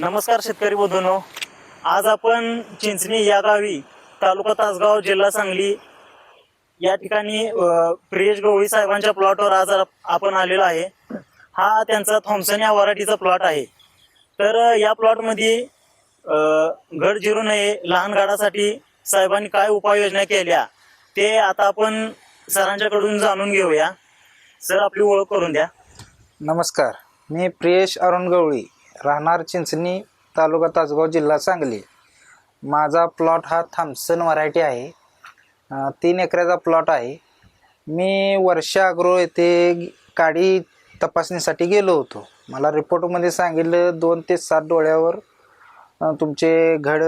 नमस्कार शेतकरी बंधूंनो. आज आपण चिंचणी या गावी तालुका तासगाव जिल्हा सांगली या ठिकाणी प्रियेश गवळी साहेबांच्या प्लॉटवर आज आपण आलेलो आहे. हा त्यांचा थॉम्सन या वराठीचा प्लॉट आहे. तर या प्लॉटमध्ये घड जिरू नये लहान गाडासाठी साहेबांनी काय उपाययोजना केल्या ते आता आपण सरांच्याकडून जाणून घेऊया. सर आपली ओळख करून द्या. नमस्कार. मी प्रियेश अरुण गवळी. राहणार चिंचणी तालुका तासगाव जिल्हा सांगली. माझा प्लॉट हा थॉम्सन व्हरायटी आहे. तीन एकराचा प्लॉट आहे. मी वर्षा अग्रो येथे काडी तपासणीसाठी गेलो होतो. मला रिपोर्टमध्ये सांगितलं दोन ते सात डोळ्यावर तुमचे घड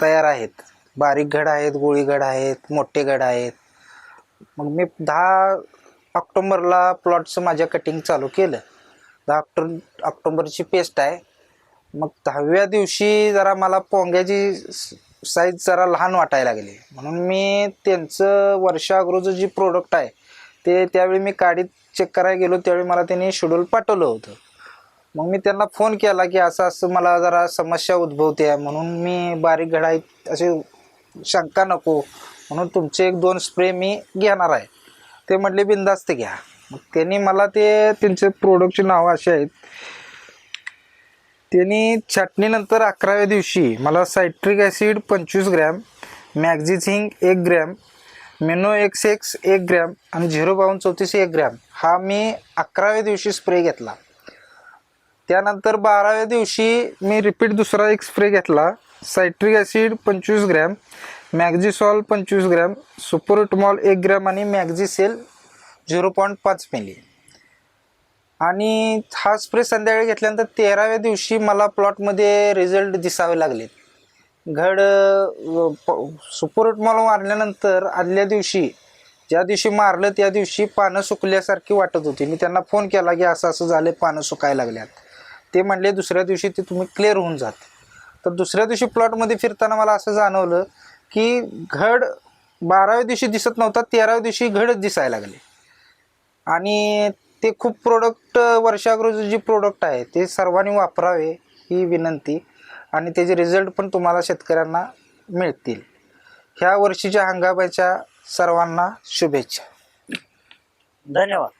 तयार आहेत. बारीक घड आहेत गोळी घड आहेत मोठे घड आहेत. मग मी दहा ऑक्टोंबरला प्लॉटचं माझ्या कटिंग चालू केलं. दहा ऑक्टो ऑक्टोंबरची पेस्ट आहे. मग दहाव्या दिवशी जरा मला पोंग्याची साईज जरा लहान वाटायला लागली. म्हणून मी त्यांचं वर्षाअगोदरचं जी प्रोडक्ट आहे ते त्यावेळी मी काडीत चेक करायला गेलो. त्यावेळी मला त्यांनी शेड्यूल पाठवलं होतं. मग मी त्यांना फोन केला की असं असं मला जरा समस्या उद्भवते आहे. म्हणून मी बारीक घडाई असे शंका नको. म्हणून तुमचे एक दोन स्प्रे मी घेणार आहे. ते म्हटले बिंदास्त घ्या. मग त्यांनी मला ते त्यांचे प्रोडक्टची नावं अशी आहेत. त्यांनी छाटणीनंतर अकराव्या दिवशी मला सायट्रिक ॲसिड पंचवीस ग्रॅम मॅग्झिझिंग एक ग्रॅम मेनो एक्स एक्स एक ग्रॅम आणि झिरो बावन्न चौतीस एक ग्रॅम हा मी अकराव्या दिवशी स्प्रे घेतला. त्यानंतर बाराव्या दिवशी मी रिपीट दुसरा एक स्प्रे घेतला. सायट्रिक ॲसिड पंचवीस ग्रॅम मॅग्झिसॉल पंचवीस ग्रॅम सुपरटमॉल एक ग्रॅम आणि मॅग्झिसेल झिरो पॉईंट पाच मिली. आणि हा स्प्रे संध्याकाळी घेतल्यानंतर तेराव्या दिवशी मला प्लॉटमध्ये रिझल्ट दिसावे लागले. घड सुपरटमॉल मारल्यानंतर आदल्या दिवशी ज्या दिवशी मारलं त्या दिवशी पानं सुकल्यासारखी वाटत होती. मी त्यांना फोन केला की असं असं झालं पानं सुकायला लागल्यात. ते म्हणले दुसऱ्या दिवशी ते तुम्ही क्लिअर होऊन जात. तर दुसऱ्या दिवशी प्लॉटमध्ये फिरताना मला असं जाणवलं की घड बाराव्या दिवशी दिसत नव्हता तेराव्या दिवशी घडच दिसायला लागले. आणि ते खूप प्रोडक्ट वर्षागृह जे प्रोडक्ट आहे ते सर्वांनी वापरावे ही विनंती. आणि त्याचे रिझल्ट पण तुम्हाला शेतकऱ्यांना मिळतील. ह्या वर्षीच्या हंगामाच्या सर्वांना शुभेच्छा. धन्यवाद.